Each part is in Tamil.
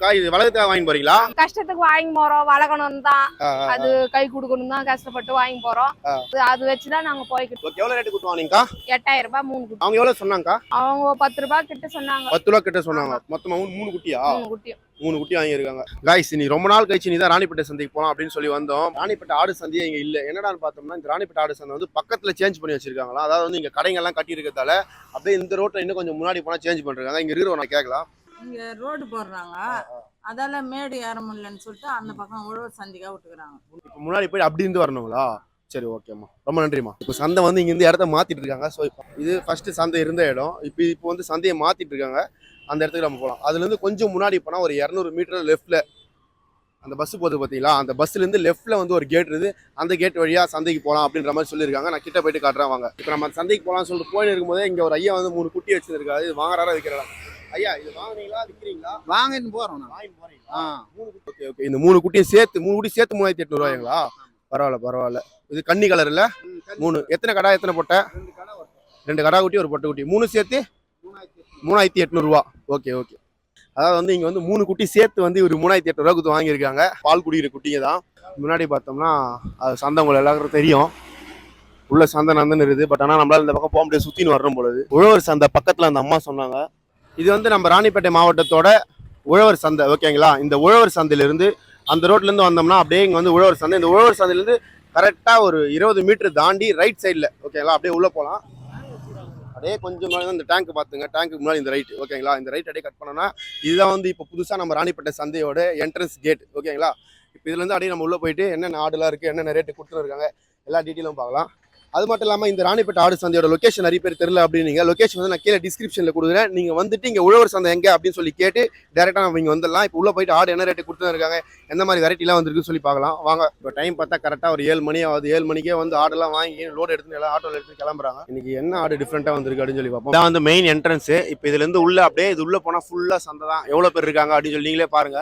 அக்கா, இது வளர்த்து வாங்கி போறீங்களா? கஷ்டத்துக்கு வாங்கி போறோம் வளர்க்கணும் தான். அது கை கொடுக்கணும் தான் கஷ்டப்பட்டு வாங்கி போறோம். அது- வச்சுதான் நாங்க போய்கிட்டு எவ்வளவு ரேட்டு கொடுத்து வாங்கினீங்கக்கா? எட்டாயிரம் ரூபாய் மூணு குட்டி. அவங்க எவ்வளவு சொன்னாங்கக்கா? அவங்க பத்து ரூபாய் கிட்ட சொன்னாங்க. பத்து ரூபா கிட்ட சொன்னாங்க. மொத்தமா மூணு- குட்டியா? மூணு குட்டியும் மூணு குட்டி வாங்கியிருக்காங்க. காய்ஸ் நீ ரொம்ப நாள் கழிச்சு நீ தான் ராணிப்பேட்டை சந்தைக்கு போலாம் அப்படின்னு சொல்லி வந்தோம். ராணிப்பேட்டை ஆடு சந்தையே இங்க இல்ல. என்னடான்னு பார்த்தோம்னா இந்த ராணிப்பேட்டை ஆடு சந்தை வந்து பக்கத்துல சேஞ்ச் பண்ணி வச்சிருக்காங்களா? அதாவது வந்து இங்க கடைங்கெல்லாம் கட்டி இருக்கிறதால அப்படியே இந்த ரோட்ல இன்னும் கொஞ்சம் முன்னாடி போனா சேஞ்ச் பண்றாங்க. இங்க இருக்கிறவங்க நான் கேட்கலாம் இங்க ரோடு போடுறாங்க. அதால மேடு ஏற முடியலன்னு சொல்லிட்டு அந்த பக்கம் உழவர் சந்திக்கா விட்டுக்கிறாங்க. இப்போ முன்னாடி போய் அப்படி இருந்து வரணுங்களா? சரி ஓகேம்மா ரொம்ப நன்றிம்மா. இப்போ சந்தை வந்து இங்க இருந்து இடத்த மாத்திட்டு இருக்காங்க. ஸோ இது ஃபர்ஸ்ட் சந்தை இருந்த இடம். இப்போ இப்போ வந்து சந்தையை மாத்திட்டு இருக்காங்க. அந்த இடத்துக்கு நம்ம போகலாம் அதுல இருந்து கொஞ்சம் முன்னாடி போனா ஒரு இரநூறு மீட்டர் லெஃப்ட்ல அந்த பஸ் போகுது பார்த்தீங்களா அந்த பஸ்ல இருந்து லெஃப்ட்ல வந்து ஒரு கேட் இருக்குது. அந்த கேட் வழியா சந்தைக்கு போகலாம் அப்படின்ற மாதிரி சொல்லியிருக்காங்க. நான் கிட்ட போயிட்டு காட்டுறேன் வாங்க. இப்போ நம்ம சந்தைக்கு போகலாம்னு சொல்லிட்டு போயிட்டு இருக்கும்போதே இங்க ஒரு ஐயா வந்து மூணு குட்டி வச்சிருக்காரு. இது வாங்குறாரா விற்கிறாரா ஐயா இது வாங்குனீங்களா விற்கிறீங்களா வாங்கிட்டு போறோம் நான். வாங்கி போறீங்களா? ஆ. மூணு குட்டி. Okay okay. இந்த மூணு குட்டியும் சேர்த்து மூணு குட்டி சேர்த்து மூணாயிரத்தி எட்நூறுவாய்ங்களா பரவாயில்ல பரவாயில்ல. இது கன்னி கலர் இல்ல? மூணு. எத்தனை கடா எத்தனை பொட்டை? ரெண்டு கடை குட்டி ஒரு பொட்டை குட்டி. மூணு சேர்த்து? மூணாயிரத்தி எட்நூறு. மூணாயிரத்தி எட்நூறுவா ஓகே ஓகே. அதாவது வந்து இங்க வந்து மூணு குட்டி சேர்த்து வந்து ஒரு மூணாயிரத்தி எட்நூறுவா கொடுத்து வாங்கியிருக்காங்க. பால் குடிக்கிற குட்டிங்க தான். முன்னாடி பார்த்தோம்னா அது சந்தை உங்களுக்கு எல்லாருக்கும் தெரியும். உள்ள சந்தை நந்தன் இருக்குது. பட் ஆனால் நம்மளால இந்த பக்கம் போக முடியாது. சுத்தின்னு வர்றோம் பொழுது உழவர் சந்தை பக்கத்துல அந்த அம்மா சொன்னாங்க. இது வந்து நம்ம ராணிப்பேட்டை மாவட்டத்தோட உழவர் சந்தை ஓகேங்களா? இந்த உழவர் சந்தையிலிருந்து அந்த ரோட்லேருந்து வந்தோம்னா அப்படியே இங்கே வந்து உழவர் சந்தை. இந்த உழவர் சந்தையிலேருந்து கரெக்டாக ஒரு இருபது மீட்டர் தாண்டி ரைட் சைடில் ஓகேங்களா? அப்படியே உள்ளே போகலாம் அப்படியே கொஞ்சம் முன்னாடி இந்த டேங்க் பார்த்துங்க டேங்க்கு முன்னாடி இந்த ரைட் ஓகேங்களா? இந்த ரைட் அப்படியே கட் பண்ணோம்னா இதுதான் வந்து இப்போ புதுசாக நம்ம ராணிப்பேட்டை சந்தையோட என்ட்ரன்ஸ் கேட் ஓகேங்களா? இப்போ இதுலேருந்து அப்படியே நம்ம உள்ளே போயிட்டு என்னென்ன ஆடுலாம் இருக்குது என்னென்ன ரேட்டு கொடுத்துருக்காங்க எல்லா டீட்டெயிலும் பார்க்கலாம். அது மட்டும் இல்லாமல் இந்த ராணிப்பேட்டை ஆடு சந்தையோட லொகேஷன் நிறைய பேர் தெரியல அப்படின்னீங்க லொக்கேஷன் வந்து நான் கீழே டிஸ்கிரிப்ஷனில் கொடுக்குறேன். நீங்கள் வந்துட்டு இங்கே உழவர் சந்தை எங்கே அப்படின்னு சொல்லி கேட்டு டேரெக்டாக நம்ம இங்கே வந்துடலாம். இப்போ உள்ளே போயிட்டு ஆடு என்ன ரேட்டு கொடுத்துருக்காங்க எந்த மாதிரி வெரைட்டிலாம் வந்திருக்குன்னு சொல்லி பார்க்கலாம். வாங்க இப்போ டைம் பார்த்தா கரெக்டாக ஒரு ஏழு மணி ஆகுது. ஏழு மணிக்கே வந்து ஆடெல்லாம் வாங்கி லோடு எடுத்து எல்லாம் ஆட்டோவில் எடுத்து கிளம்புறாங்க. இன்னைக்கு என்ன ஆடு டிஃப்ரெண்ட்டாக வந்திருக்கு அப்படின்னு சொல்லி பார்ப்போம். இதான் வந்து மெயின் என்ட்ரன்ஸ் இப்போ இதுலேருந்து உள்ளே அப்படியே இது உள்ளே போனால் ஃபுல்லாக சந்தை தான். எவ்வளோ பேர் இருக்காங்க அப்படின்னு சொல்லி நீங்களே பாருங்க.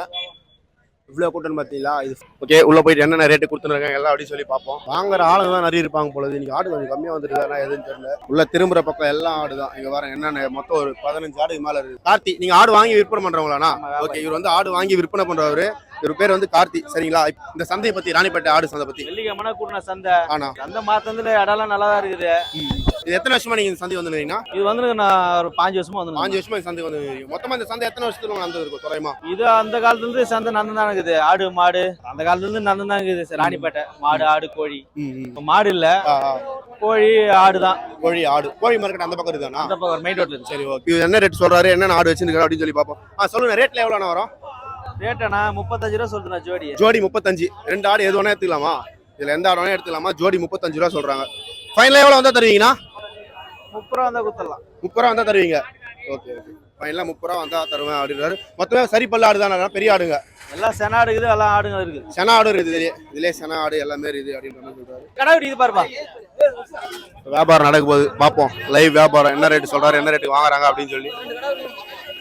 இவ்வளோ கூட்டம் பார்த்தீங்களா இது ஓகே உள்ள போயிட்டு என்னென்ன ரேட்டு கொடுத்துருக்காங்க எல்லாம் அப்படின்னு சொல்லி பார்ப்போம். வாங்குற ஆளுங்க தான் நிறைய இருப்பாங்க போல இன்னைக்கு ஆடு கொஞ்சம் கம்மியாக வந்துருக்காங்க எதுன்னு தெரியல. உள்ள திரும்புற பக்கம் எல்லாம் ஆடு தான். இங்க வர என்னென்ன மொத்தம் ஒரு பதினஞ்சு ஆடு மேல இருக்கு. கார்த்தி நீங்க ஆடு வாங்கி விற்பனை பண்றவங்களாண்ணா? ஓகே இவர் வந்து ஆடு வாங்கி விற்பனை பண்றவரு. இவர் பேர் வந்து கார்த்தி சரிங்களா? இந்த சந்தையை பத்தி ராணிப்பேட்டை ஆடு சந்தை பத்தி. வெள்ளிக்கிழமை கூட்டின சந்தை. ஆனா. சந்தை மாத்தத்துல இடம்லாம் நல்லா தான் இருக்குது. இது எத்தனை வருஷமா நீங்க இந்த சந்தை வந்துருக்கீங்கன்னா இது வந்து நான் ஒரு பாஞ்சு வருஷமா வந்து பாஞ்சு வருஷமா இந்த சந்தை வந்து மொத்தமா இந்த சந்தை எத்தனை வருஷத்துக்கு நடந்தது இருக்கும்? குறையமா இது அந்த காலத்துல இருந்து சந்தை நந்தன் தான் இருக்குது. ஆடு மாடு அந்த காலத்துல இருந்து நந்தன் தான் இருக்குது. ராணிப்பேட்டை மாடு ஆடு கோழி. மாடு இல்ல. கோழி ஆடு தான். கோழி ஆடு. கோழி மார்க்கெட் அந்த பக்கம் இருக்குதாண்ணா அந்த பக்கம் மெயின் ரோட்ல சரி ஓகே என்ன ரேட் சொல்றாரு? என்னென்ன ஆடு வச்சிருக்காரு அப்படின்னு சொல்லி பார்ப்போம். ஆ சொல்லுங்க ரேட்ல எவ்வளோ வரும்? ரேட்டனா முப்பத்தஞ்சு ரூபா சொல்றேன் ஜோடி. ஜோடி முப்பத்தஞ்சு. ரெண்டு ஆடு எது வேணா எடுத்துக்கலாமா? இதுல எந்த ஆடு வேணா எடுத்துக்கலாமா? ஜோடி முப்பத்தஞ்சு ரூபா சொல்றாங்க. ஃபைனலா எவ்வளவு வந்தா தருவீங்கண்ணா? முப்பது ரூபா வந்தா குத்தலாம் முப்பது ரூபா வந்தா தருவீங்க. Okay okay. ஃபைனலா முப்பது ரூபா வந்தா தருவேன் அப்படின்றாரு. மொத்தமே சரி பல்ல ஆடு தானே பெரிய ஆடுங்க. எல்லாம் சென ஆடு இருக்குது எல்லாம் ஆடுங்க இருக்குது சென ஆடு இருக்குது இதுலயே இதுலயே சென ஆடு எல்லாமே இருக்குது அப்படின்ற மாதிரி இது பாருப்பா. வியாபாரம் நடக்க போகுது பார்ப்போம். லைவ் வியாபாரம் என்ன ரேட் சொல்றாரு என்ன ரேட்டு வாங்குறாங்க அப்படின்னு சொல்லி.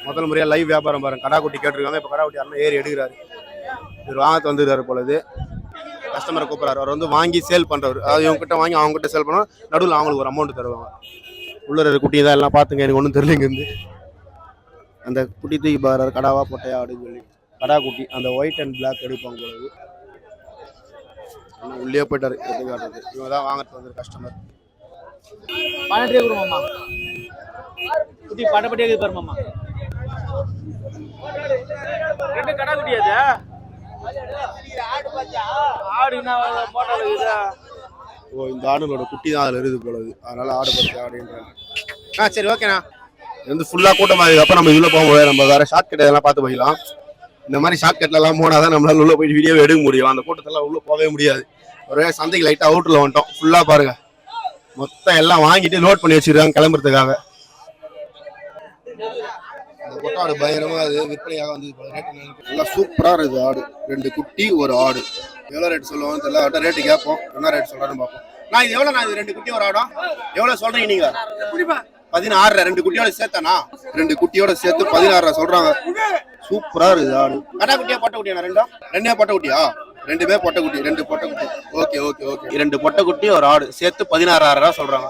முதல் முறையா லைவ் வியாபாரம் பாருங்க. கடாக்குட்டி கேட்டிருக்காங்க. இப்போ கடாக்குட்டி யாரும் ஏறி எடுக்கிறாரு. இவர் வாங்க வந்துருக்காரு பொழுது கஸ்டமரை கூப்பிடுறாரு. அவர் வந்து வாங்கி சேல் பண்றவர். அதாவது இவங்க கிட்ட வாங்கி அவங்க கிட்ட சேல் பண்ணா நடுவில் அவங்களுக்கு ஒரு அமௌண்ட் தருவாங்க. உள்ள இருக்கிற குட்டி தான் எல்லாம் பார்த்துங்க. எனக்கு ஒன்றும் தெரியல இருந்து. அந்த குட்டி தூக்கி பாரு கடாவா பொட்டையா அப்படின்னு சொல்லி. கடா குட்டி அந்த ஒயிட் அண்ட் பிளாக் எடுப்பாங்க பொழுது ஆனா உள்ளே போயிட்டார் எடுத்து காட்டுறது இவங்க தான் வாங்குறது வந்து கஸ்டமர் பன்னெண்டு கொடுமாமா குட்டி பட்டப்பட்டியே இருக்குது பாருமாமா ரெண்டு கடா குட்டியாது ஆடு என்ன மோட்டார் இருக்குதா? ஓ இந்த ஆடுகளோட குட்டி தான் அதில் இருக்குது போலது அதனால ஆடு பறிச்சு ஆடுன்றாங்க ஆ சரி ஓகேண்ணா இது வந்து ஃபுல்லாக கூட்டமாக அப்போ நம்ம இதில் போகும்போது நம்ம வேற ஷார்ட் கட் இதெல்லாம் பார்த்து போய்க்கலாம் இந்த மாதிரி ஷார்ட் கட்லலாம் போனால் தான் நம்மளால உள்ள போயிட்டு வீடியோ எடுக்க முடியும். அந்த கூட்டத்தெல்லாம் உள்ள போகவே முடியாது. ஒரே சந்தைக்கு லைட்டாக அவுட்டில் வந்துட்டோம். ஃபுல்லாக பாருங்க. மொத்தம் எல்லாம் வாங்கிட்டு லோட் பண்ணி வச்சிருக்காங்க கிளம்புறதுக்காக. இந்த கொட்டாடு பயங்கரமா அது விற்பனையாக வந்து நல்லா சூப்பரா இருக்குது ஆடு. ரெண்டு குட்டி ஒரு ஆடு. எவ்வளவு ரேட் சொல்லுவோம் தெரியல. அவர்கிட்ட ரேட்டு கேட்போம். என்ன ரேட் சொல்றாருன்னு பார்ப்போம். நான் இது எவ்வளவு நான் இது ரெண்டு குட்டி ஒரு ஆடும்? எவ்வளவு சொல்றீங்க நீங்க? பதினாறு ரெண்டு குட்டியோட சேர்த்தானா? ரெண்டு குட்டியோட சேர்த்து பதினாறு சொல்றாங்க. சூப்பரா இருக்குது ஆடு. கடா குட்டியா பொட்டை குட்டியா ரெண்டும்? ரெண்டே பொட்டை குட்டியா? ரெண்டுமே பொட்டை குட்டி ரெண்டு பொட்டை குட்டி. Okay okay okay. ரெண்டு பொட்டை குட்டி ஒரு ஆடு. சேர்த்து பதினாறாயிரம் ரூபா சொல்றாங்க.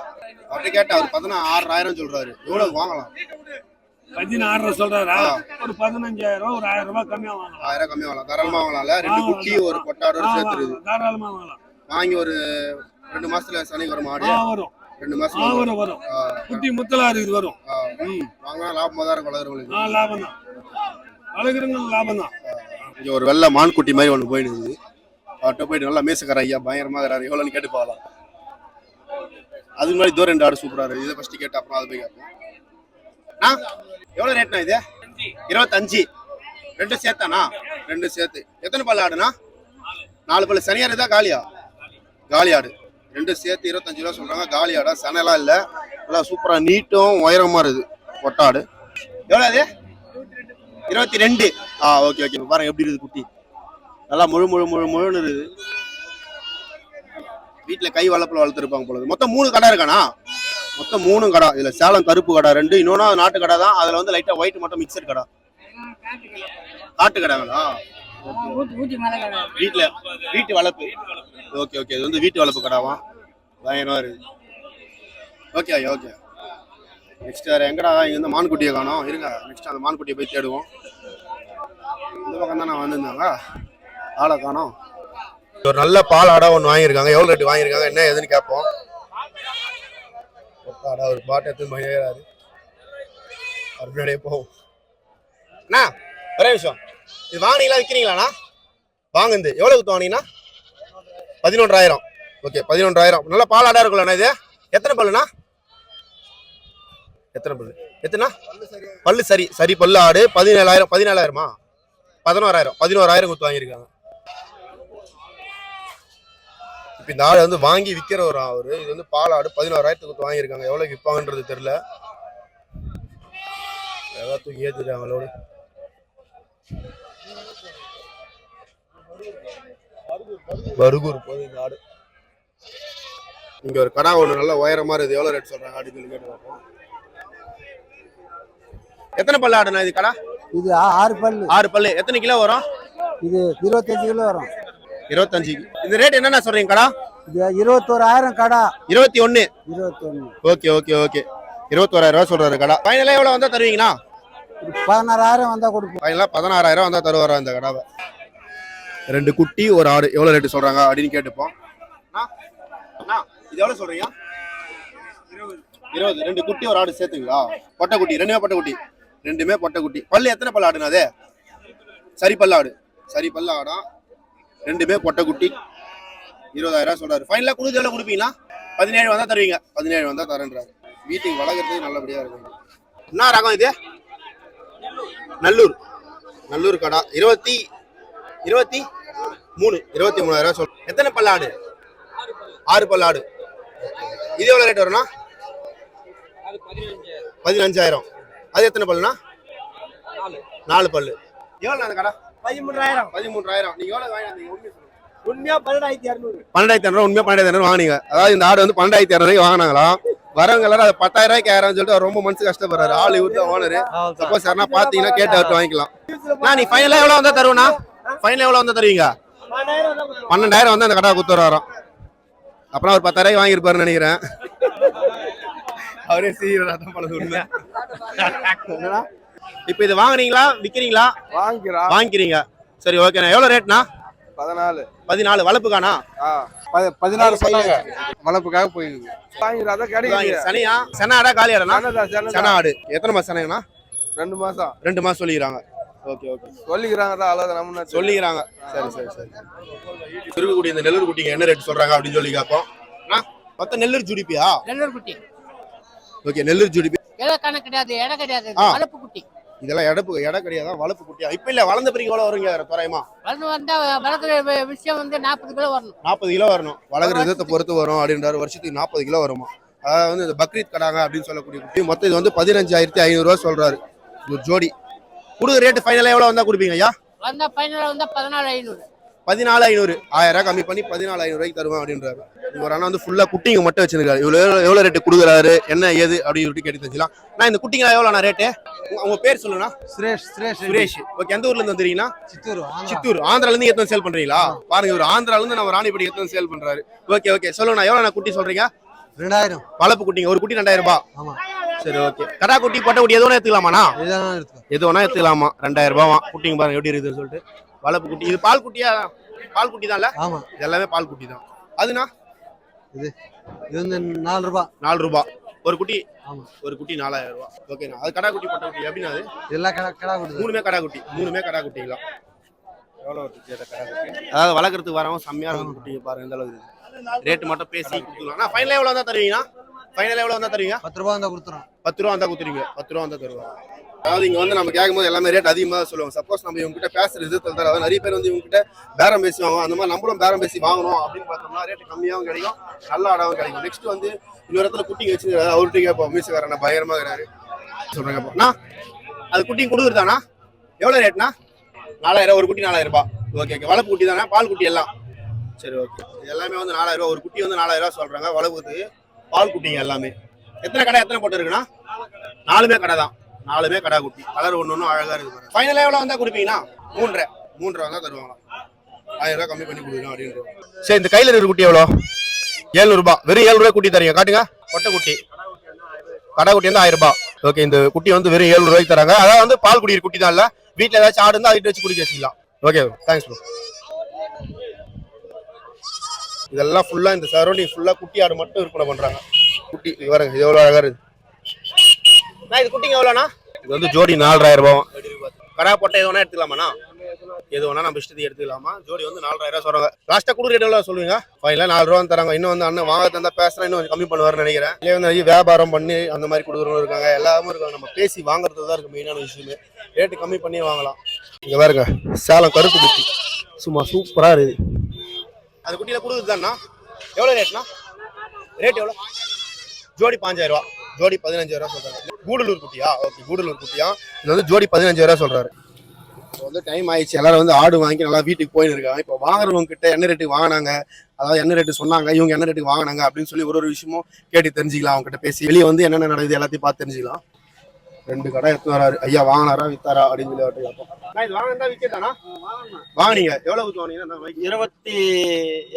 அவர்கிட்ட கேட்டா அவர் பதினாறாயிரம் சொல்றாரு. எவ்வளவு வாங்கலாம்? பதினாறு சொல்றாரா? ஒரு பதினஞ்சாயிரம் ஒரு ஆயிரம் ரூபாய் கம்மியா வாங்கலாம். ஆயிரம் கம்மி வாங்கலாம். தாராளமா வாங்கலாம்ல. ரெண்டு குட்டி ஒரு கொட்டாடோட ஆ, சேர்த்துருது தாராளமா வாங்கலாம். வாங்கி ஒரு ரெண்டு மாசத்துல சனி வரும் மாடு ஆ வரும். ரெண்டு மாசம் வரும். வரும் குட்டி முத்தலா இருக்குது வரும். வாங்கினா லாபமா தான் இருக்கும் லாபம் தான். அழகுறங்க லாபம் தான். இங்க ஒரு வெள்ளை மான் குட்டி மாதிரி ஒன்று இருக்குது. அவர்கிட்ட போயிட்டு நல்லா மேசுக்கார ஐயா பயங்கரமா இருக்கிறாரு. எவ்வளோன்னு கேட்டு பார்க்கலாம். அதுக்கு முன்னாடி தூரம் ரெண்டு ஆடு சூப்பரா இருக்கு இதை ஃபர்ஸ்ட் கேட்டு அப்புறம் அது போய் கேட்போம். ஆ? எவ்வளோ ரேட்ண்ணா இது? இருபத்தஞ்சு. ரெண்டு சேர்த்தாண்ணா ரெண்டு சேர்த்து. எத்தனை பல்லு ஆடுண்ணா நாலு பல்லு சனியார் தான் காலியா காலி ஆடு. ரெண்டு சேர்த்து இருபத்தஞ்சு ரூபா சொல்றாங்க. காலி ஆடா சனைலாம் இல்லை. நல்லா சூப்பராக நீட்டும் உயரமா இருக்குது. ஒட்டாடு எவ்வளோ அது? இருபத்தி ரெண்டு. ஆ ஓகே ஓகே பாருங்க எப்படி இருக்குது குட்டி. நல்லா முழு முழு முழு முழுன்னு இருக்குது. வீட்டில் கை வளர்ப்பில் வளர்த்துருப்பாங்க போல மொத்தம் மூணு கடை இருக்கானா? மொத்தம் மூணு கடை. இதுல சேலம் கருப்பு கடை ரெண்டு இன்னொன்னா நாட்டு கடை தான். அதுல வந்து லைட்டா ஒயிட் மட்டும் மிக்சர் கடை. காட்டு கடைங்களா வீட்டுல வீட்டு வளர்ப்பு. ஓகே ஓகே இது வந்து வீட்டு வளர்ப்பு கடாவா. பயங்கரமா இருக்கு. ஓகே ஐயா ஓகே நெக்ஸ்ட் வேற எங்கடா? இங்க வந்து மான்குட்டியை காணும். இருங்க நெக்ஸ்ட் அந்த மான்குட்டியை போய் தேடுவோம். இந்த பக்கம் தான் நான் வந்திருந்தாங்க ஆளை காணும். ஒரு நல்ல பால் ஆடா ஒன்று வாங்கியிருக்காங்க. எவ்வளோ ரேட்டு வாங்கியிருக்காங்க? என்ன ஏதுன்னு கேட்போம். ஆனால் அவர் ஒரு பாட்டு எடுத்து மயிலாரு அப்படியே போகும். அண்ணா ஒரே விஷயம் இது வாங்கினீங்களா விற்கிறீங்களாண்ணா வாங்குந்து எவ்வளோ குத்து வாங்கினீங்கன்னா பதினொன்றாயிரம். ஓகே பதினொன்றாயிரம். நல்ல பால் ஆடா இருக்குல்லண்ணா இது? எத்தனை பல்லுண்ணா? எத்தனை பல்லு? எத்தனை? பல்லு சரி சரி பல்லு ஆடு பதினேழாயிரம் பதினேழாயிரமா பதினோராயிரம் பதினோராயிரம் கொடுத்து வாங்கியிருக்காங்க. இப்போ இந்த ஆடு வந்து வாங்கி விற்கிற ஒரு அவரு இது வந்து பால் ஆடு பதினோராயிரத்துக்கு கொடுத்து வாங்கியிருக்காங்க. எவ்வளோ விற்பாங்கன்றது தெரியல. ஏதாவது தூக்கி ஏற்றிருக்காங்களோடு பருகூர் போகுது இந்த ஆடு. இங்க ஒரு கடா ஒன்று நல்ல உயரமா இருக்குது எவ்வளோ ரேட் சொல்றாங்க அப்படின்னு சொல்லி கேட்டு பார்ப்போம். எத்தனை பல்லு ஆடுண்ணா இது கடா? இது ஆறு பல்லு. ஆறு பல்லு. எத்தனை கிலோ வரும்? இது இருபத்தஞ்சு கிலோ வரும். இருபத்தஞ்சு. இந்த ரேட் என்னென்ன சொல்றீங்க கடா? இது இருபத்தோராயிரம் கடா. இருபத்தி ஒன்று இருபத்தொன்னு. Okay okay okay. இருபத்தோராயிரம் ரூபா சொல்றாரு கடா. ஃபைனலாக எவ்வளோ வந்தா தருவீங்கண்ணா? பதினாறாயிரம் வந்தா கொடுப்போம். ஃபைனலாக பதினாறாயிரம் வந்தா தருவாரா இந்த கடாவை? ரெண்டு குட்டி ஒரு ஆடு. எவ்வளோ ரேட்டு சொல்றாங்க அப்படின்னு கேட்டுப்போம். இது எவ்வளோ சொல்றீங்க? இருபது. ரெண்டு குட்டி ஒரு ஆடு சேர்த்துங்களா பொட்டை குட்டி. ரெண்டுமே பொட்டை குட்டி. ரெண்டுமே பொட்டை குட்டி. பல்லு எத்தனை பல்லு ஆடுனா அது? சரி பல்லு ஆடு. சரி பல்லு ஆடா. ரெண்டுமே பொட்டைக்குட்டி இருபதாயிரம் சொல்றாரு. ஃபைனலாக கொடுத்து எவ்வளோ கொடுப்பீங்களா? பதினேழு வந்தா தருவீங்க. பதினேழு வந்தா தரேன்றாரு. வீட்டுக்கு வளர்க்குறதுக்கு நல்லபடியா இருக்கும் என்ன ரகம் இது? நல்லூர். நல்லூர் கடா. இருபத்தி இருபத்தி மூணு. இருபத்தி மூணாயிரம் சொல் எத்தனை பல்லாடு? ஆறு பல்லாடு. இது எவ்வளோ ரேட் வரும்னா? பதினஞ்சாயிரம். அது எத்தனை பல்லுனா? நாலு பல்லு. எவ்வளோ அந்த கடை? பதிமூன்றாயிரம். பதிமூன்றாயிரம். நீங்க? உண்மையை இரநூறு பன்னெண்டாயிரத்தி இரநூறு உண்மையா பன்னெண்டாயிரத்தி இரநூறு வாங்கினீங்க. அதாவது இந்த ஆடு வந்து பன்னெண்டாயிரத்தி இரநூறு வாங்கினாங்களாம் வரவங்க எல்லாரும் அது பத்தாயிரம் ரூபாய்க்கு ஆயிரம் சொல்லிட்டு அவர் ரொம்ப மனசு கஷ்டப்படுறாரு. ஆள் இவர் தான் ஓனர். சப்போஸ் யாருன்னா பாத்தீங்கன்னா கேட்டு அவர்கிட்ட வாங்கிக்கலாம். நான் நீ ஃபைனலா எவ்வளவு வந்தா தருவனா ஃபைனலா எவ்வளவு வந்தா தருவீங்க? பன்னெண்டாயிரம் வந்து அந்த கடை குத்துற வரோம் அப்புறம் ஒரு பத்தாயிரம் வாங்கியிருப்பாருன்னு நினைக்கிறேன். அவரே பழது உண்மை. என்னடா? இப்ப இது வாங்குறீங்களா விக்கிறீங்களா? வாங்கிக்கிறோம். வாங்கிக்கிறீங்க. சரி ஓகேண்ணா எவ்வளவு ரேட்னா பதினாலு. பதினாலு. வளர்ப்புக்கானா? ஆ ப- பதினாறு சொன்னாங்க. வளர்ப்புக்காக போயிருக்கு. அதான் கிடைக்குது. சனியா? சென ஆடா காலி ஆடா சென்னதான், சென்னதான். சென ஆடு எத்தனை மாசம் சனைங்கண்ணா ரெண்டு மாசம். ரெண்டு மாசம் சொல்லிக்கிறாங்க. ஓகே ஓகே சொல்லிக்கிறாங்க தான் நம்ம என்ன சொல்லிக்கிறாங்க. சரி சரி சரி. திருக்குடி இந்த நெல்லூர் குட்டிங்க என்ன ரேட் சொல்றாங்க அப்படின்னு சொல்லி கேட்போம். மொத்தம் நெல்லூர் ஜுடிப்பியா வெள்ளூர் குட்டி. ஓகே நெல்லூர் ஜுடிப்பி கணக்கு கிடையாது இடம் கிடையாது. குட்டி. இதெல்லாம் எடப்பு எடை கிடையாதா வளர்ப்பு குட்டியா இப்ப இல்ல வளர்ந்த பிறகு எவ்வளவு வருங்க தோராயமா வளர்ந்து வந்தா வளர்க்குற விஷயம் வந்து நாற்பது கிலோ வரணும். நாற்பது கிலோ வரணும். வளர்க்குற விதத்தை பொறுத்து வரும் அப்படின்றாரு. வருஷத்துக்கு நாற்பது கிலோ வருமா? அதாவது வந்து இந்த பக்ரீத் கடாங்க அப்படின்னு சொல்லக்கூடிய குட்டி. மொத்தம் இது வந்து பதினஞ்சாயிரத்தி ஐநூறுரூவா சொல்றாரு. ஒரு ஜோடி. கொடுக்குற ரேட்டு ஃபைனலாக எவ்வளோ வந்தா கொடுப்பீங்க ஐயா? வந்தா ஃபைனலாக வந்தா பதினாலு ஐநூறு. பதினாலு ஐநூறு. ஆயிரம் ரூபாய் கம்மி பண்ணி பதினாலு ஐநூறு ரூபாய்க்கு தருவேன் அப்படின்றாரு. ஒரு அண்ணா வந்து ஃபுல்லா குட்டிங்க மட்டும் வச்சிருக்காரு. இவ்வளோ எவ்வளோ ரேட்டு கொடுக்குறாரு? என்ன ஏது? அப்படின்னு சொல்லிட்டு கேட்டு தெரிஞ்சுக்கலாம் நான் இந்த குட்டிங்க எவ்வளோண்ணா ரேட்டு உங்க பேர் சொல்லுண்ணா சுரேஷ் சுரேஷ் சுரேஷ். ஓகே எந்த ஊர்ல இருந்து வந்துறீங்கன்னா சித்தூர் சித்தூர். ஆந்திரால இருந்து எத்தனை சேல் பண்றீங்களா? பாருங்க இவர் ஆந்திரால இருந்து நம்ம ராணிப்படி எத்தனை சேல் பண்றாரு. ஓகே ஓகே சொல்லுண்ணா எவ்வளோ குட்டி சொல்றீங்க? ரெண்டாயிரம். வளர்ப்பு குட்டிங்க. ஒரு குட்டி ரெண்டாயிரம் ரூபாய். ஆமா. சரி ஓகே கடா குட்டி பொட்டை குட்டி எது வேணா எடுத்துக்கலாமாண்ணா? இதெல்லாம் எடுத்துக்கோ. எது வேணா எடுத்துக்கலாமா? ரெண்டாயிரம் ரூபாவா குட்டிங்க பாருங்க எப்படி இருக்குதுன்னு சொல்லிட்டு. வளர்ப்பு குட்டி. இது பால் குட்டியா? பால் குட்டி தான்ல ஆமா. இது எல்லாமே பால் குட்டி தான் அதுனா? இது வந்து நாலு ரூபாய் நாலு ரூபாய் ஒரு குட்டி? ஆமா. ஒரு குட்டி நாலாயிரம் ரூபாய் ஓகேண்ணா அது கடா குட்டி பொட்டை குட்டி. எப்படின்னா அது? இதெல்லாம் கடை கடை கொடுத்து மூணுமே கடா குட்டி. மூணுமே கடா குட்டிங்களா? எவ்வளோ குட்டி? அதாவது வளர்க்குறதுக்கு வரவங்க செம்மையா இருக்கும் குட்டி பாருங்க எந்த அளவுக்கு ரேட்டு மட்டும் பேசி கொடுத்துக்கலாம். அண்ணா ஃபைனல் எவ்வளோ தான் தருவீங்கண்ணா? ஃபைனல் எவ்வளோ தான் தருவீங்க? பத்து ரூபா இருந்தா கொடுத்துறோம். பத்து ரூபா வந்தா கொடுத்துருவீங்க. பத்து ரூபா வந்தா தருவாங்க. அதாவது வந்து நம்ம கேட்கும்போது எல்லாமே ரேட் அதிகமாக தான் சொல்லுவாங்க. சப்போஸ் நம்ம இவங்க கிட்ட பேசுறது தர நிறைய பேர் வந்து இவங்க கிட்ட பேரம் பேசி வாங்குவோம் அந்த மாதிரி நம்மளும் பேரம் பேசி வாங்கணும் அப்படின்னு பார்த்தோம்னா ரேட் கம்மியாகவும் கிடைக்கும் நல்ல ஆடாவும் கிடைக்கும். நெக்ஸ்ட் வந்து இன்னொரு இடத்துல குட்டிங்க வச்சுருக்காரு அவர்கிட்ட கேட்போம். மீசுக்காரண்ணா பயங்கரமா இருக்கிறாரு சொல்றேன் கேட்போம் அண்ணா அது குட்டிங்க கொடுக்குறதாண்ணா? எவ்வளோ ரேட்னா நாலாயிரம் ஒரு குட்டி நாலாயிரம் ரூபாய் ஓகே ஓகே வளர்ப்பு குட்டி தானே? பால் குட்டி எல்லாம். சரி ஓகே எல்லாமே வந்து நாலாயிரம் ரூபா ஒரு குட்டி வந்து நாலாயிரம் ரூபா சொல்றாங்க. வளர்ப்புக்கு பால் குட்டிங்க எல்லாமே. எத்தனை கடை எத்தனை போட்டு இருக்குண்ணா? நாலுமே கடை தான். நாலுமே கடை குட்டி. கலர் ஒன்று ஒன்றும் அழகா இருக்கு ஃபைனலாக எவ்வளோ வந்தா கொடுப்பீங்கன்னா? மூன்றரை. மூன்றரை வந்தா தருவாங்களா ஆயிரம் ரூபாய் கம்மி பண்ணி கொடுக்கணும் அப்படின்னு சரி இந்த கையில் இருக்கிற குட்டி எவ்வளோ? ஏழ்நூறுபா வெறும் ஏழு ரூபாய் குட்டி தரீங்க. காட்டுங்க. கொட்டை குட்டி. கடை குட்டி வந்து ஆயிரம் ரூபாய். ஓகே இந்த குட்டி வந்து வெறும் ஏழு ரூபாய்க்கு தராங்க. அதாவது வந்து பால் குடி குட்டி தான் இல்ல. வீட்டில் ஏதாச்சும் ஆடு இருந்தால் அதுக்கு வச்சு குடிக்க வச்சுக்கலாம். ஓகே தேங்க்ஸ் ப்ரோ இதெல்லாம் ஃபுல்லா இந்த சரௌண்டிங் ஃபுல்லா குட்டி ஆடு மட்டும் விற்பனை பண்றாங்க. குட்டி இது பாருங்க இது எவ்வளவு அழகா இருக்கு. நான் இது குட்டிங்க எவ்வளோண்ணா? இது வந்து ஜோடி நாலாயிரம் ரூபாய். கடா பொட்டை எது வேணா எடுத்துக்கலாமாண்ணா? எது வேணா நம்ம இஷ்டத்துக்கு எடுத்துக்கலாமா? ஜோடி வந்து நாலாயிரம் ரூபாய் சொல்றாங்க. லாஸ்டா கூட ரேட் எவ்வளவு சொல்லுவீங்க? ஃபைனலா நாலு ரூபா தராங்க. இன்னும் வந்து அண்ணன் வாங்க தந்தா பேசுறேன். இன்னும் கொஞ்சம் கம்மி பண்ணுவாருன்னு நினைக்கிறேன். இல்லையா வந்து நிறைய வியாபாரம் பண்ணி அந்த மாதிரி கொடுக்குறவங்க இருக்காங்க. எல்லாமே இருக்காங்க. நம்ம பேசி வாங்குறது தான் இருக்கு மெயினான விஷயமே. ரேட்டு கம்மி பண்ணி வாங்கலாம். இங்க பாருங்க. சேலம் கருப்பு குட்டி. சும்மா சூப்பரா இருக்கு அது குட்டியில கொடுக்குறது தானா எவ்வளவு ரேட்னா ரேட் எவ்வளவு? ஜோடி பாஞ்சாயிரம் ரூபா. ஜோடி பதினஞ்சாயிரம் ரூபா சொல்றாங்க. கூடலூர் குட்டியா? ஓகே கூடலூர் குட்டியா? இது வந்து ஜோடி பதினஞ்சு ரூபா சொல்றாரு. இப்போ வந்து டைம் ஆயிடுச்சு. எல்லாரும் வந்து ஆடு வாங்கி நல்லா வீட்டுக்கு போயின்னு இருக்காங்க இப்போ வாங்குறவங்க கிட்ட என்ன ரேட்டுக்கு வாங்கினாங்க? அதாவது என்ன ரேட்டு சொன்னாங்க? இவங்க என்ன ரேட்டுக்கு வாங்கினாங்க? அப்படின்னு சொல்லி ஒரு ஒரு விஷயமும் கேட்டு தெரிஞ்சுக்கலாம். அவங்க கிட்ட பேசி வெளியே வந்து என்னென்ன நடக்குது எல்லாத்தையும் பார்த்து தெரிஞ்சுக்கலாம். ரெண்டு கடை எடுத்து வராரு. ஐயா வாங்கினாரா வித்தாரா அப்படின்னு சொல்லி அவர்கிட்ட கேட்போம். இது வாங்கினா விற்கட்டானா வாங்குனீங்க. எவ்வளவு வாங்கினீங்கன்னா இருபத்தி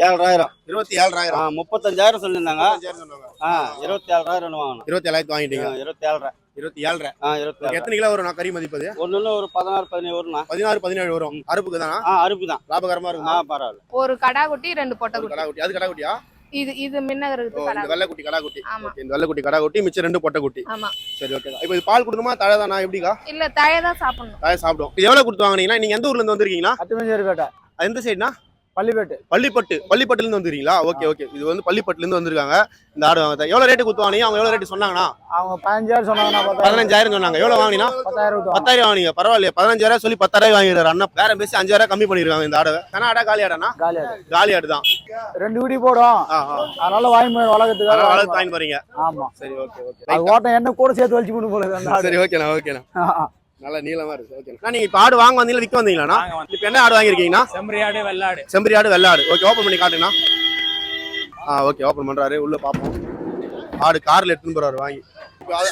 ஏழாயிரம். இருபத்தி ஏழாயிரம். முப்பத்தஞ்சாயிரம் சொல்லியிருந்தாங்க. சொன்னாங்க. ஆ இருபத்தி ஏழாயிரம் வாங்கணும் இருபத்தி ஏழாயிரத்து வாங்கிட்டீங்க. இருபத்தி ஏழரை. இருபத்தி ஏழரை. ஆ இருபத்தி எத்தனை கிலோ வரும் நான் கறி மதிப்பது ஒன்னு ஒரு பதினாறு பதினேழு வரும்ண்ணா. பதினாறு பதினேழு வரும். அறுப்புக்கு தானா ஆ அறுப்பு தான் லாபகரமா ஆ இருக்குமா பரவாயில்ல. ஒரு கடா குட்டி ரெண்டு பொட்டை குட்டி. கடா குட்டி. அது கடா குட்டியா? இது இது முன்ன இருக்குது கடா இந்த வெள்ளை குட்டி கடா குட்டி ஆமா. ஓகே இந்த வெள்ளை குட்டி கடா குட்டி மிச்சம் ரெண்டு பொட்டை குட்டி ஆமா. சரி ஓகே இப்போ இது பால் கொடுக்கணுமா தழை தானா எப்படிக்கா? இல்ல தழைதான் சாப்பிடணும். தழை சாப்பிடும் இது எவ்வளவு கொடுத்து வாங்குனீங்கன்னா நீங்க எந்த ஊர்ல இருந்து வந்திருக்கீங்களா? அத்துமஞ்சேரி அது எந்த சைடுனா பள்ளிப்பேட்டு. பள்ளிப்பட்டு பள்ளிப்பட்டுல இருந்து வந்துருக்கீங்களா? Okay okay. இது வந்து பள்ளிப்பட்டுல இருந்து வந்திருக்காங்க. இந்த ஆடு வாங்க எவ்வளவு ரேட்டு கொடுத்து வாங்குனீங்க அவங்க எவ்வளவு ரேட்டு சொன்னாங்கண்ணா அவங்க பதினஞ்சாயிரம் சொன்னாங்கன்னா பதினஞ்சாயிரம் சொன்னாங்க. எவ்வளவு வாங்கினா? பத்தாயிரம் பத்தாயிரம் வாங்கினீங்க. பரவாயில்லையே. பதினஞ்சாயிரம் சொல்லி பத்தாயிரம் வாங்கிடுறாரு அண்ணா வேற பேசி அஞ்சாயிரம் கம்மி பண்ணிருக்காங்க இந்த ஆடை. கனா ஆடா? காலி ஆடானா? காலி ஆடு. தான். ரெண்டு குடி போடும் அதனால வாங்கி போய் வளர்க்கறதுக்காக வளர்த்து வாங்கி போறீங்க. ஆமா. சரி ஓகே ஓகே. ஓட்டம் என்ன கூட சேர்த்து வலிச்சு கொண்டு ஆடு. சரி ஓகேண்ணா ஓகேண்ணா. நல்லா நீளமா இருக்கு. ஓகே நீங்க இப்ப ஆடு வாங்க வந்தீங்களா விற்க வந்தீங்களாண்ணா? இப்போ என்ன ஆடு வாங்கியிருக்கீங்கன்னா செம்பரியாடு வெள்ளாடு செம்பரி ஆடு வெள்ளை ஆடு. ஓகே ஓப்பன் பண்ணி காட்டுங்கண்ணா. ஆ ஓகே ஓப்பன் பண்றாரு. உள்ள பார்ப்போம். ஆடு கார்ல எடுத்துன்னு போறாரு வாங்கி.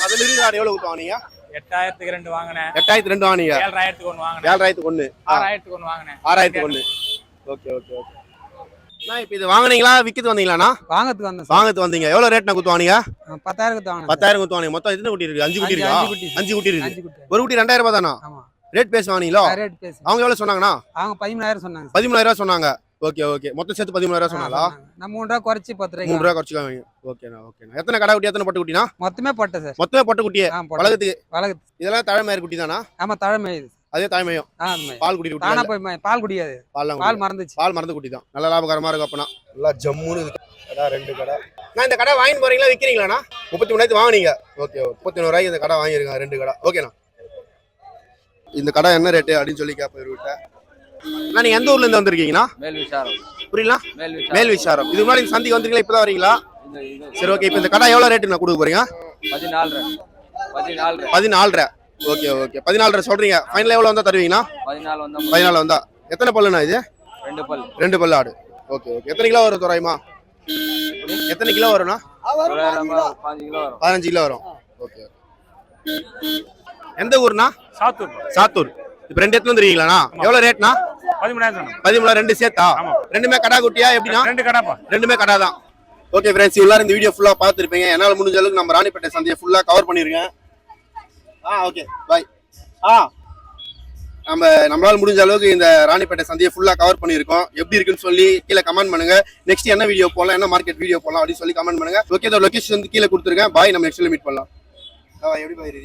அதுல இருக்கிற ஆடு எவ்வளவு வாங்குனீங்க? எட்டாயிரத்துக்கு ரெண்டு வாங்கினேன். எட்டாயிரத்தி ரெண்டு வாங்குனீங்க. ஏழாயிரத்துக்கு ஒன்று வாங்கினேன். ஏழாயிரத்துக்கு ஆறாயிரத்துக்கு ஒன்று வாங்கினேன். ஆறாயிரத்துக்கு ஒண்ணு. ஓகே ஓகே ஓகே இப்போ இது வாங்குனீங்களா விற்கிறது வந்தீங்களாண்ணா? வாங்கறதுக்கு வந்தேன் சார். வாங்கத்து வந்தீங்க. எவ்வளவு ரேட்னா குத்து வாங்குனீங்க வாங்கினேன் பத்தாயிரம் குத்து வாங்குனீங்க மொத்தம் எத்தனை குட்டி இருக்கு? அஞ்சு குட்டி இருக்கா? அஞ்சு குட்டி அஞ்சு குட்டி இருக்கு. அஞ்சு குட்டி. ஒரு குட்டி ரெண்டாயிரம் ரூபாய் தானா? ஆமா. ரேட் பேசி வாங்கினீங்களோ ரேட் பேசு. அவங்க எவ்வளவு சொன்னாங்கண்ணா? அவங்க பதிமூணாயிரம் சொன்னாங்க சார். பதிமூணாயிரம் சொன்னாங்க. ஓகே ஓகே மொத்தம் சேர்த்து பதிமூணாயிரம் சொன்னாங்களா ஆ, சொன்னாங்க. நான் மூணு ரூபா குறைச்சி பத்து மூணு ரூபாய்க்கு ரூபா குறைச்சிக்காங்க ஓகேண்ணா ஓகேண்ணா எத்தனை கடை குட்டி எத்தனை பொட்டை குட்டினா மொத்தமே போட்டேன் சார். மொத்தமே பொட்டை குட்டியே? ஆ போட்டேன் இதெல்லாம் தழமையார் குட்டி தானா ஆமா தழமை இது அதே தாய்மையும் பால் குடி தானா. போய் பால் குடிக்காது பால்லாம் பால் குடி. மறந்துச்சு. பால் மறந்து குட்டி தான் நல்ல லாபகரமா இருக்கும் அப்பனா. நல்லா ஜம்முன்னு கடை ரெண்டு கடை. நான் இந்த கடை வாங்கி போறீங்களா விற்கிறீங்களாண்ணா முப்பத்தி மூணாயிரத்து வாங்குனீங்க. Okay okay. முப்பத்தி ரூபாய்க்கு இந்த கடை வாங்கியிருக்காங்க ரெண்டு கடை. ஓகேண்ணா. இந்த கடை என்ன ரேட்டு அப்படின்னு சொல்லி கேட்பேன் இவர்கிட்ட. அண்ணா நீங்க எந்த ஊர்ல இருந்து வந்திருக்கீங்கண்ணா? மேல் விசாரம் புரியல மேல் விசாரம் இது முன்னாடி சந்திக்கு வந்திருக்கீங்களா இப்பதான் வரீங்களா? சரி ஓகே. இப்போ இந்த கடை எவ்வளவு ரேட்டு நான் கொடுக்க போறீங்க? பதினாலு பதினாலு பதினாலரை. Okay okay. பதினாலரை சொல்றீங்க. ஃபைனல் எவ்வளவு வந்தா தருவீங்கண்ணா? பதினாலு வந்தா பதினாலு வந்தா. எத்தனை பல்லுண்ணா இது? ரெண்டு பல். ரெண்டு பல்லு ஆடு. Okay okay. எத்தனை கிலோ வரும் தோராயமா? எத்தனை கிலோ வரும்ண்ணா? பாஞ்சு கிலோ வரும். பதினஞ்சு கிலோ வரும். ஓகே எந்த ஊர்னா சாத்தூர். சாத்தூர். இப்போ ரெண்டு எடுத்து வந்துருக்கீங்களாண்ணா எவ்வளோ ரேட்னா பதிமூணாயிரம் பதிமூணு ரெண்டு சேர்த்தா? ஆமா. ரெண்டுமே கடா குட்டியா எப்படின்னா ரெண்டு கடாப்பா. ரெண்டுமே கடா தான் ஓகே ஃப்ரெண்ட்ஸ் எல்லாரும் இந்த வீடியோ ஃபுல்லா பார்த்துருப்பீங்க. என்னால் முடிஞ்ச அளவுக்கு நம்ம ராணிப்பேட்டை சந்தையை ஃபுல்லா கவர் பண்ணியிருக்கேன். ஆ ஓகே பாய் ஆ. நம்ம நம்மளால் முடிஞ்ச அளவுக்கு இந்த ராணிப்பேட்டை சந்தையை ஃபுல்லாக கவர் பண்ணியிருக்கோம். எப்படி இருக்குன்னு சொல்லி கீழே கமெண்ட் பண்ணுங்க. நெக்ஸ்ட் என்ன வீடியோ போடலாம் என்ன மார்க்கெட் வீடியோ போடலாம் அப்படின்னு சொல்லி கமெண்ட் பண்ணுங்க. ஓகே லொக்கேஷன் வந்து கீழே கொடுத்துருக்கேன். பாய் நம்ம நெக்ஸ்ட்ல மீட் பண்ணலாம். எப்படி பாய்